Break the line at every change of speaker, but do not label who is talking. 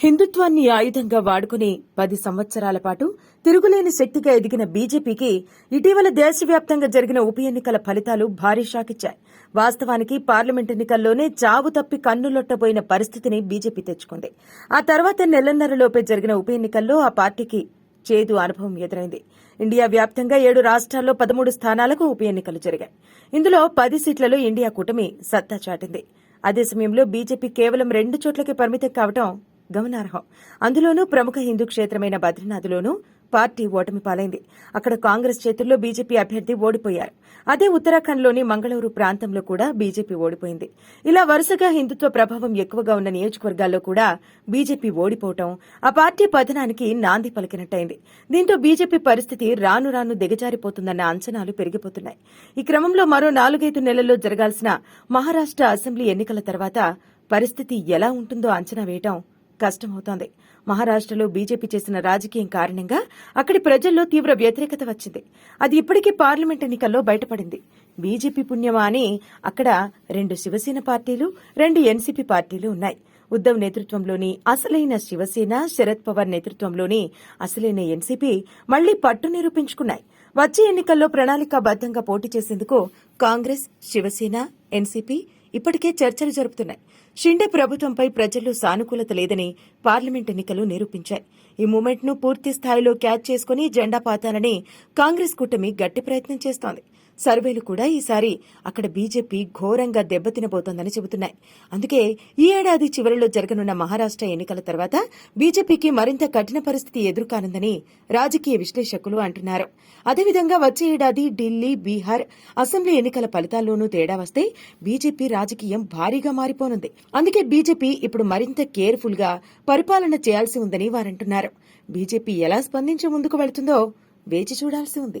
హిందుత్వాన్ని ఆయుధంగా వాడుకుని పది సంవత్సరాల పాటు తిరుగులేని శక్తిగా ఎదిగిన బీజేపీకి ఇటీవల దేశవ్యాప్తంగా జరిగిన ఉప ఎన్నికల ఫలితాలు భారీ షాకిచ్చాయి వాస్తవానికి పార్లమెంట్ ఎన్నికల్లోనే చావు తప్పి కన్నులొట్టబోయిన పరిస్థితిని బీజేపీ తెచ్చుకుంది. ఆ తర్వాత నెలన్నరలోపే జరిగిన ఉప ఎన్నికల్లో ఆ పార్టీకి చేదు అనుభవం ఎదురైంది. ఇండియా వ్యాప్తంగా ఏడు రాష్ట్రాల్లో పదమూడు స్థానాలకు ఉప ఎన్నికలు జరిగాయి. ఇందులో పది సీట్లలో ఇండియా కూటమి సత్తా చాటింది. అదే సమయంలో బీజేపీ కేవలం రెండు చోట్లకే పరిమితం కావటం గమనార్హం. అందులోనూ ప్రముఖ హిందూ క్షేత్రమైన బద్రీనాథ్లోనూ పార్టీ ఓటమి పాలైంది. అక్కడ కాంగ్రెస్ చేతుల్లో బీజేపీ అభ్యర్థి ఓడిపోయారు. అదే ఉత్తరాఖండ్లోని మంగళూరు ప్రాంతంలో కూడా బీజేపీ ఓడిపోయింది. ఇలా వరుసగా హిందుత్వ ప్రభావం ఎక్కువగా ఉన్న నియోజకవర్గాల్లో కూడా బీజేపీ ఓడిపోవటం ఆ పార్టీ పతనానికి నాంది పలికినట్టయింది. దీంతో బీజేపీ పరిస్థితి రాను రాను దిగజారిపోతుందన్న అంచనాలు పెరిగిపోతున్నాయి. ఈ క్రమంలో మరో నాలుగైదు నెలల్లో జరగాల్సిన మహారాష్ట అసెంబ్లీ ఎన్నికల తర్వాత పరిస్థితి ఎలా ఉంటుందో అంచనా వేయటం కష్టమవుతోంది. మహారాష్టలో బీజేపీ చేసిన రాజకీయం కారణంగా అక్కడి ప్రజల్లో తీవ్ర వ్యతిరేకత వచ్చింది. అది ఇప్పటికీ పార్లమెంట్ ఎన్నికల్లో బయటపడింది. బీజేపీ పుణ్యమా అని అక్కడ రెండు శివసేన పార్టీలు రెండు ఎన్సీపీ పార్టీలు ఉన్నాయి. ఉద్దవ్ నేతృత్వంలోని అసలైన శివసేన శరద్ పవార్ నేతృత్వంలోని అసలైన ఎన్సీపీ మళ్ళీ పట్టు నిరూపించుకున్నాయి. వచ్చే ఎన్నికల్లో ప్రణాళికాబద్దంగా పోటీ చేసేందుకు కాంగ్రెస్ శివసేన ఎన్సీపీ ఇప్పటికే చర్చలు జరుపుతున్నాయి. షిండే ప్రభుత్వంపై ప్రజల్లో సానుకూలత లేదని పార్లమెంట్ ఎన్నికలు నిరూపించాయి. ఈ మూమెంట్ను పూర్తి స్థాయిలో క్యాచ్ చేసుకుని జెండా పాతాలని కాంగ్రెస్ కూటమి గట్టి ప్రయత్నం చేస్తోంది. సర్వేలు కూడా ఈసారి అక్కడ బీజేపీ ఘోరంగా దెబ్బతినబోతోందని చెబుతున్నాయి. అందుకే ఈ ఏడాది చివరిలో జరగనున్న మహారాష్ట ఎన్నికల తర్వాత బీజేపీకి మరింత కఠిన పరిస్థితి ఎదురుకానుందని రాజకీయ విశ్లేషకులు అంటున్నారు. అదేవిధంగా వచ్చే ఏడాది ఢిల్లీ బీహార్ అసెంబ్లీ ఎన్నికల ఫలితాల్లోనూ తేడా వస్తే బీజేపీ రాజకీయం భారీగా మారిపోనుంది. అందుకే బీజేపీ ఇప్పుడు మరింత కేర్ఫుల్గా పరిపాలన చేయాల్సి ఉందని వారంటున్నారు. బీజేపీ ఎలా స్పందించి ముందుకు వెళుతుందో వేచి చూడాల్సి ఉంది.